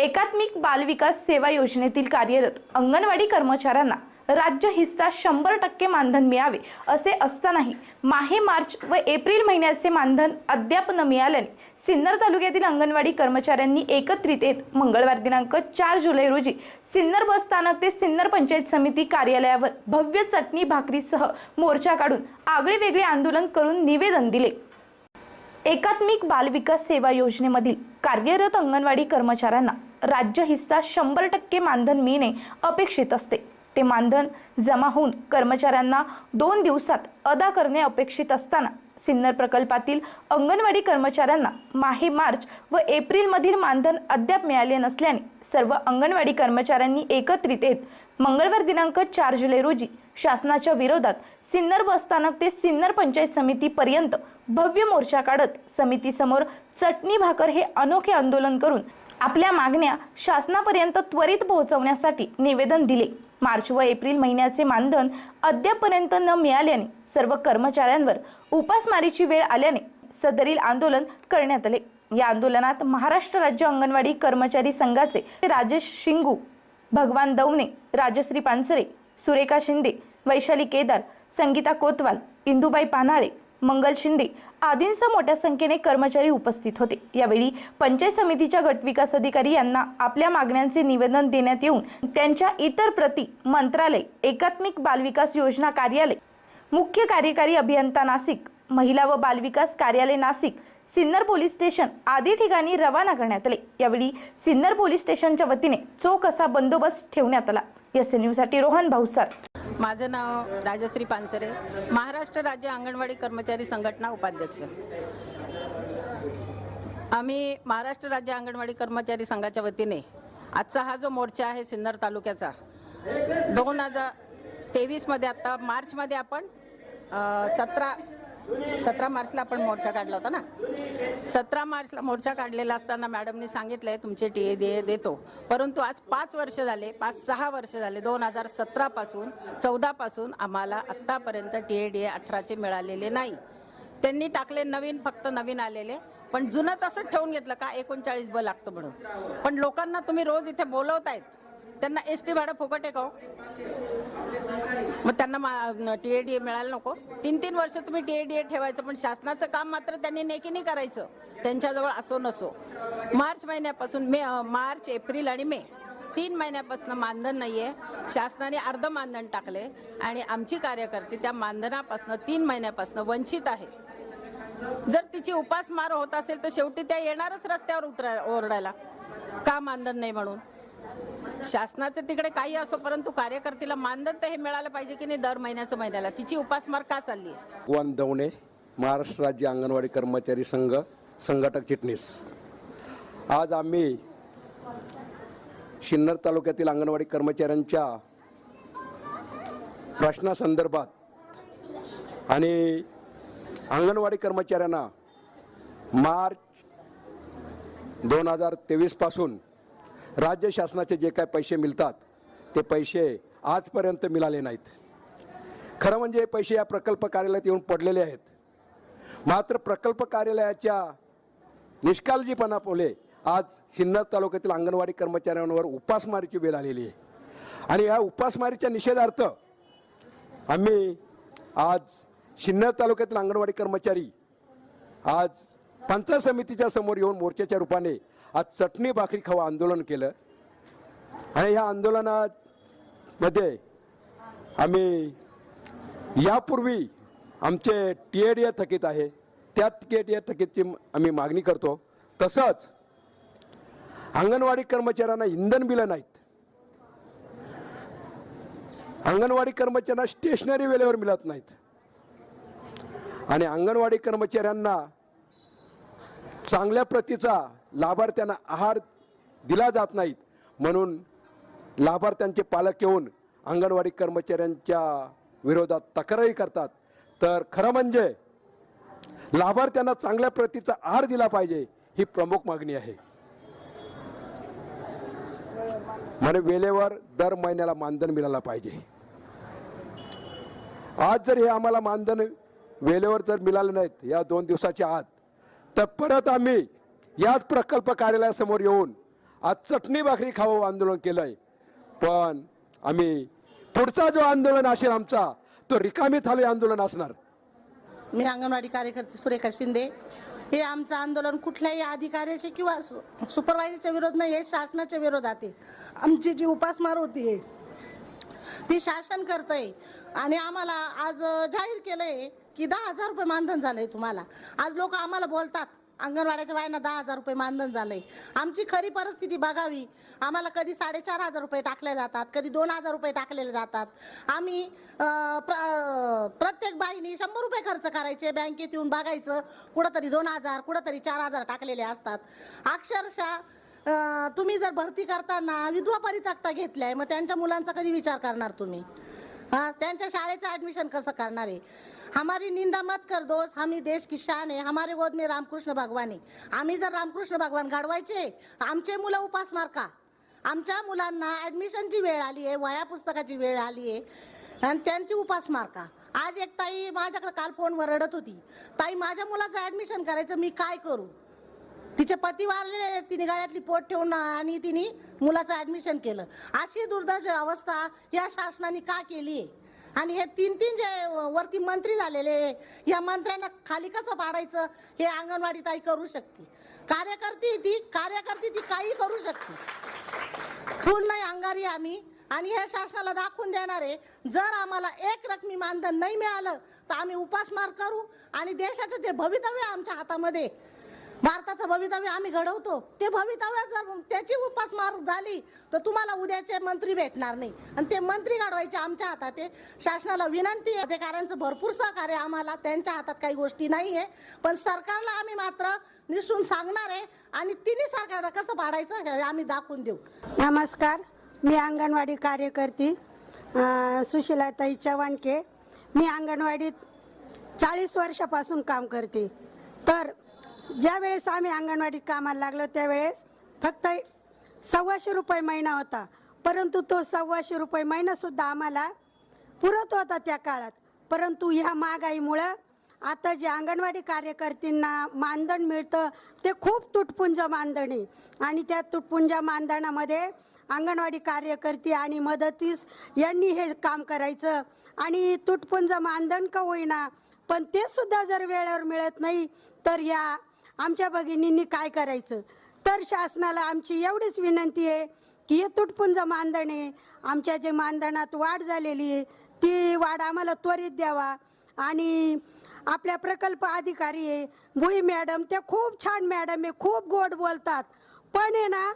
एकात्मिक बालविकास सेवा योजनेतील कार्यरत अंगणवाडी कर्मचाऱ्यांना राज्य हिस्सा शंभर टक्के मानधन मिळावे असे असतानाही माहे मार्च व एप्रिल महिन्याचे मानधन अद्याप न मिळाल्याने सिन्नर तालुक्यातील अंगणवाडी कर्मचाऱ्यांनी एकत्रित येत मंगळवार दिनांक चार जुलै रोजी सिन्नर बस स्थानक ते सिन्नर पंचायत समिती कार्यालयावर भव्य चटणी भाकरीसह मोर्चा काढून आगळे वेगळे आंदोलन करून निवेदन दिले. एकात्मिक बालविकास सेवा योजनेमधील कार्यरत अंगणवाडी कर्मचाऱ्यांना राज्य हिस्सा शंभर टक्के मानधन मिळणे अपेक्षित असते. ते मानधन जमा होऊन कर्मचाऱ्यांना दोन दिवसात अदा करणे अपेक्षित असताना सिन्नर प्रकल्पातील अंगणवाडी कर्मचाऱ्यांना माहे मार्च व एप्रिलमधील मानधन अद्याप मिळाले नसल्याने सर्व अंगणवाडी कर्मचाऱ्यांनी एकत्रित येत मंगळवार दिनांक चार जुलै रोजी शासनाच्या विरोधात सिन्नर बसस्थानक ते सिन्नर पंचायत समितीपर्यंत भव्य मोर्चा काढत समितीसमोर चटणी भाकर हे अनोखे आंदोलन करून आपल्या मागण्या शासनापर्यंत त्वरित पोहोचवण्यासाठी निवेदन दिले. मार्च व एप्रिल महिन्याचे मानधन अद्यापर्यंत न मिळाल्याने सर्व कर्मचाऱ्यांवर उपासमारीची वेळ आल्याने सदरील आंदोलन करण्यात आले. या आंदोलनात महाराष्ट्र राज्य अंगणवाडी कर्मचारी संघाचे राजेश शिंगू भगवान दवणे राजश्री पानसरे सुरेखा शिंदे वैशाली केदार संगीता कोतवाल इंदुबाई पानाळे मंगल शिंदे आदींसह मोठ्या संख्येने कर्मचारी उपस्थित होते. यावेळी पंचायत समितीच्या गटविकास अधिकारी यांना आपल्या मागण्यांचे निवेदन देण्यात येऊन त्यांच्या इतर प्रती मंत्रालय एकात्मिक बालविकास योजना कार्यालय मुख्य कार्यकारी अभियंता नाशिक महिला व बालविकास कार्यालय नाशिक सिन्नर पोलीस स्टेशन आदी ठिकाणी रवाना करण्यात आले. यावेळी सिन्नर पोलीस स्टेशनच्या वतीने चोख असा बंदोबस्त ठेवण्यात आला. एस न्यूजसाठी रोहन भाऊसार. माझं नाव राजश्री पानसरे. महाराष्ट्र राज्य अंगणवाडी कर्मचारी संघटना उपाध्यक्ष. आम्ही महाराष्ट्र राज्य अंगणवाडी कर्मचारी संघाच्या वतीने आजचा हा जो मोर्चा आहे सिन्नर तालुक्याचा दोन हजार तेवीसमध्ये आत्ता मार्चमध्ये आपण सतरा सतरा मार्चला आपण मोर्चा काढला होता ना? सतरा मार्चला मोर्चा काढलेला असताना मॅडमनी सांगितलंय तुमचे टी ए दे देतो. परंतु आज पाच वर्ष झाले पाच सहा वर्ष झाले दोन हजार सतरापासून चौदापासून आम्हाला आत्तापर्यंत टी ए डी ए अठराचे मिळालेले नाही. त्यांनी टाकले नवीन फक्त नवीन आलेले. पण जुनं तसंच ठेवून घेतलं का? एकोणचाळीस ब लागतं म्हणून. पण लोकांना तुम्ही रोज इथे बोलवतायत. त्यांना एस टी भाडं फुकट आहे का हो? मग त्यांना टी ए डी ए मिळायला नको. तीन तीन वर्ष तुम्ही टी ए डी ए ठेवायचं पण शासनाचं काम मात्र त्यांनी नेकीने करायचं. त्यांच्याजवळ असो नसो. मार्च महिन्यापासून मे मार्च एप्रिल आणि मे तीन महिन्यापासून मानधन नाही आहे शासनाने अर्ध मानधन टाकले आणि आमची कार्यकर्ते त्या मानधनापासून तीन महिन्यापासून वंचित आहे. जर तिची उपासमार होत असेल तर शेवटी त्या येणारच रस्त्यावर उतरा ओरडायला. का मानधन नाही म्हणून? शासनाचं तिकडे काही असो परंतु कार्यकर्तीला मानधन तर हे मिळालं पाहिजे की नाही दर महिन्याचं महिन्याला? तिची उपासमार का चालली आहे? दवणे महाराष्ट्र राज्य अंगणवाडी कर्मचारी संघ संघटक चिटणीस. आज आम्ही सिन्नर तालुक्यातील अंगणवाडी कर्मचाऱ्यांच्या प्रश्नासंदर्भात आणि अंगणवाडी कर्मचाऱ्यांना मार्च दोन हजार तेवीसपासून राज्य शासनाचे जे काय पैसे मिळतात ते पैसे आजपर्यंत मिळाले नाहीत. खरं म्हणजे पैसे या प्रकल्प कार्यालयात येऊन पडलेले आहेत. मात्र प्रकल्प कार्यालयाच्या निष्काळजीपणापोले आज सिन्नर तालुक्यातील अंगणवाडी कर्मचाऱ्यांवर उपासमारीची वेळ आलेली आहे. आणि या उपासमारीच्या निषेधार्थ आम्ही आज सिन्नर तालुक्यातील अंगणवाडी कर्मचारी आज पंचायत समितीच्या समोर येऊन मोर्चाच्या रूपाने आज चटणी भाकरी खावा आंदोलन केलं. आणि ह्या आंदोलनामध्ये आम्ही यापूर्वी आमचे टी एड ए थकीत आहे त्या टी एड ए थकीतची आम्ही मागणी करतो. तसंच अंगणवाडी कर्मचाऱ्यांना इंधन बिलं नाहीत. अंगणवाडी कर्मचाऱ्यांना स्टेशनरी वेळेवर मिळत नाहीत. आणि अंगणवाडी कर्मचाऱ्यांना चांगल्या प्रतीचा लाभार्थ्यांना आहार दिला जात नाहीत. म्हणून लाभार्थ्यांचे पालक येऊन अंगणवाडी कर्मचाऱ्यांच्या विरोधात तक्रारी करतात. तर खरं म्हणजे लाभार्थ्यांना चांगल्या प्रतीचा आहार दिला पाहिजे ही प्रमुख मागणी आहे. म्हणजे वेळेवर दर महिन्याला मानधन मिळालं पाहिजे. आज जर हे आम्हाला मानधन वेळेवर जर मिळालं नाहीत या दोन दिवसाच्या आत तर परत आम्ही याच प्रकल्प कार्यालयासमोर येऊन आज चटणी भाकरी खावं आंदोलन केलं आहे पण आम्ही पुढचा जो आंदोलन असेल आमचा तो रिकामी थाली आंदोलन असणार. मी अंगणवाडी कार्यकर्ते सुरेखा शिंदे. हे आमचं आंदोलन कुठल्याही अधिकाऱ्याचे किंवा सु- सुपरवायझरच्या विरोध नाही हे शासनाच्या विरोधात आहे. आमची जी उपासमार होती आहे ती शासन करतंय. आणि आम्हाला आज जाहीर जाहीर केलंय की दहा हजार रुपये मानधन झालंय तुम्हाला. आज लोक आम्हाला बोलतात अंगणवाड्याच्या बायांना दहा हजार रुपये मानधन झालंय. आमची खरी परिस्थिती बघावी. आम्हाला कधी साडेचार हजार रुपये टाकले जातात कधी दोन हजार रुपये टाकलेले जातात. आम्ही प्र- प्रत्येक बाईनी शंभर रुपये खर्च करायचे बँकेत येऊन बघायचं कुठंतरी दोन हजार कुठंतरी चार हजार टाकलेले असतात. अक्षरशः तुम्ही जर भरती करताना विधवा परित्यक्ता घेतल्या मग त्यांच्या मुलांचा कधी विचार करणार तुम्ही? हा त्यांच्या शाळेचं ऍडमिशन कसं करणार आहे? हमारी निंदा मत कर दोस्त हम ही देश की शान आहे. हमारे गोद में रामकृष्ण भगवान आहे. आम्ही जर रामकृष्ण भगवान घडवायचे आमचे मुलं उपासमार का आमच्या मुलांना ऍडमिशनची वेळ आली आहे वया पुस्तकाची वेळ आली आहे आणि त्यांची उपास मारका. आज एक ताई माझ्याकडे काल फोनवर रडत होती. ताई माझ्या मुलाचं ऍडमिशन करायचं मी काय करू? तिचे पती वारलेले तिने गळ्यातली पोट ठेवून आणि तिने मुलाचं ऍडमिशन केलं. अशी दुर्दैव अवस्था या शासनाने का केली? आहे आणि हे तीन तीन जे वरती मंत्री झालेले या मंत्र्यांना खाली कसं पाडायचं हे अंगणवाडी ताई करू शकते. कार्यकर्ती ती कार्यकर्ती ती काही करू शकते. फुल नाही अंगारी आम्ही. आणि हे शासनाला दाखवून देणार आहे जर आम्हाला एक रकमी मानधन नाही मिळालं तर आम्ही उपासमार करू. आणि देशाचं जे भवितव्य आमच्या हातामध्ये भारताचं भवितव्य आम्ही घडवतो. ते भवितव्य जर त्याची उपासमार झाली तर तुम्हाला उद्याचे मंत्री भेटणार नाही. आणि ते मंत्री घडवायचे आमच्या हातात आहे. शासनाला विनंती आहे अधिकाऱ्यांचं भरपूर सहकार्य आम्हाला. त्यांच्या हातात काही गोष्टी नाही आहे. पण सरकारला आम्ही मात्र निसून सांगणार आहे. आणि तिन्ही सरकारला कसं पाडायचं हे आम्ही दाखवून देऊ. नमस्कार. मी अंगणवाडी कार्यकर्ती अ, सुशीलाताई चव्हाणके. मी अंगणवाडीत चाळीस वर्षापासून काम करते. तर ज्या वेळेस आम्ही अंगणवाडीत कामाला लागलो त्यावेळेस फक्त सव्वाशे रुपये महिना होता. परंतु तो सव्वाशे रुपये महिनासुद्धा आम्हाला पुरत होता त्या काळात. परंतु ह्या महागाईमुळं आता जे अंगणवाडी कार्यकर्त्यांना मानधन मिळतं ते खूप तुटपुंज मानधन. आहे आणि त्या तुटपुंज मानधनामध्ये अंगणवाडी कार्यकर्ती आणि मदतीस यांनी हे काम करायचं. आणि तुटपुंज मानधन का होईना पण ते सुद्धा जर वेळेवर मिळत नाही तर या आमच्या भगिनींनी काय करायचं? तर शासनाला आमची एवढीच विनंती आहे की हे तुटपुंज मानधन आहे. आमच्या जे मानधनात वाढ झालेली आहे ती वाढ आम्हाला त्वरित द्यावा. आणि आपल्या प्रकल्प अधिकारी आहे भुई मॅडम त्या खूप छान मॅडम आहे खूप गोड बोलतात. पण आहे ना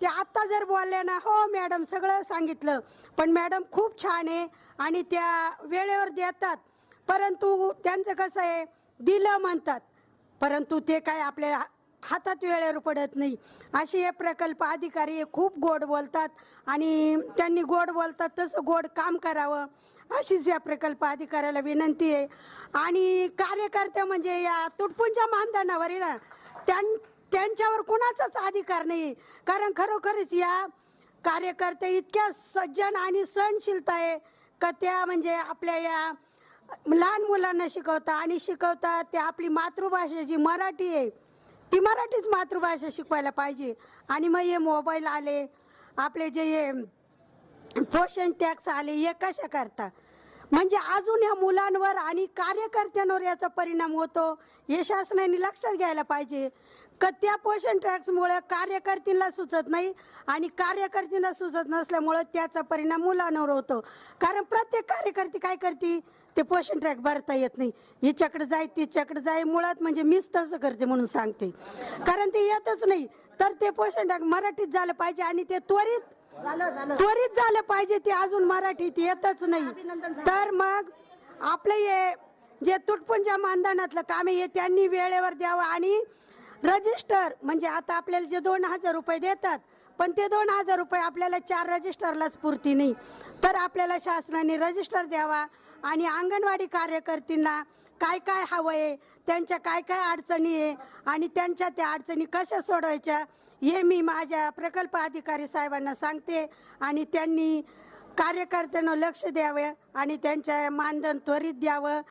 ते आत्ता जर बोलले ना हो मॅडम सगळं सांगितलं. पण मॅडम खूप छान आहे आणि त्या वेळेवर देतात. परंतु त्यांचं कसं आहे दिलं म्हणतात. परंतु ते काय आपल्या हातात वेळेवर पडत नाही. असे हे प्रकल्प अधिकारी खूप गोड बोलतात आणि त्यांनी गोड बोलतात तसं गोड काम करावं अशीच या प्रकल्प अधिकाऱ्याला विनंती आहे. आणि कार्यकर्ते म्हणजे या तुटपुंच्या मानधनावर आहे ना त्यां त्यांच्यावर कुणाचाच अधिकार नाही. कारण खरोखरच या कार्यकर्ते इतक्या सज्जन आणि सहनशीलता आहे का त्या म्हणजे आपल्या या लहान मुलांना शिकवता आणि शिकवता ते आपली मातृभाषा जी मराठी आहे ती मराठीच मातृभाषा शिकवायला पाहिजे. आणि मग हे मोबाईल आले आपले जे हे पोषण टॅक्स आले हे कशा करता? म्हणजे अजून ह्या मुलांवर आणि कार्यकर्त्यांवर याचा परिणाम होतो हे शासनाने लक्षात घ्यायला पाहिजे. का त्या पोषण टॅक्समुळे कार्यकर्त्यांना सुचत नाही आणि कार्यकर्त्यांना सुचत नसल्यामुळं त्याचा परिणाम मुलांवर होतो. कारण प्रत्येक कार्यकर्ती काय करते? ते पोषण ट्रॅक भरता येत नाही. हिच्याकडे जाय तिच्याकडे जाय मुळात म्हणजे मीच तसं करते म्हणून सांगते. कारण ते येतच नाही. तर ते पोषण ट्रॅक मराठीत झालं पाहिजे आणि ते त्वरित झालं झालं. त्वरित झालं पाहिजे ते अजून मराठीत येतच नाही. तर मग आपलं हे जे तुटपुंजा मानधनातलं काम हे त्यांनी वेळेवर द्यावं आणि रजिस्टर म्हणजे आता आपल्याला जे दोन हजार रुपये देतात पण ते दोन हजार रुपये आपल्याला चार रजिस्टरलाच पुरती नाही. तर आपल्याला शासनाने रजिस्टर द्यावा. आणि अंगणवाडी कार्यकर्तींना काय काय हवं आहे त्यांच्या काय काय अडचणी आहे आणि त्यांच्या त्या अडचणी कशा सोडवायच्या हे मी माझ्या प्रकल्प अधिकारी साहेबांना सांगते आणि त्यांनी कार्यकर्त्यांना लक्ष द्यावं आणि त्यांच्या मानधन त्वरित द्यावं.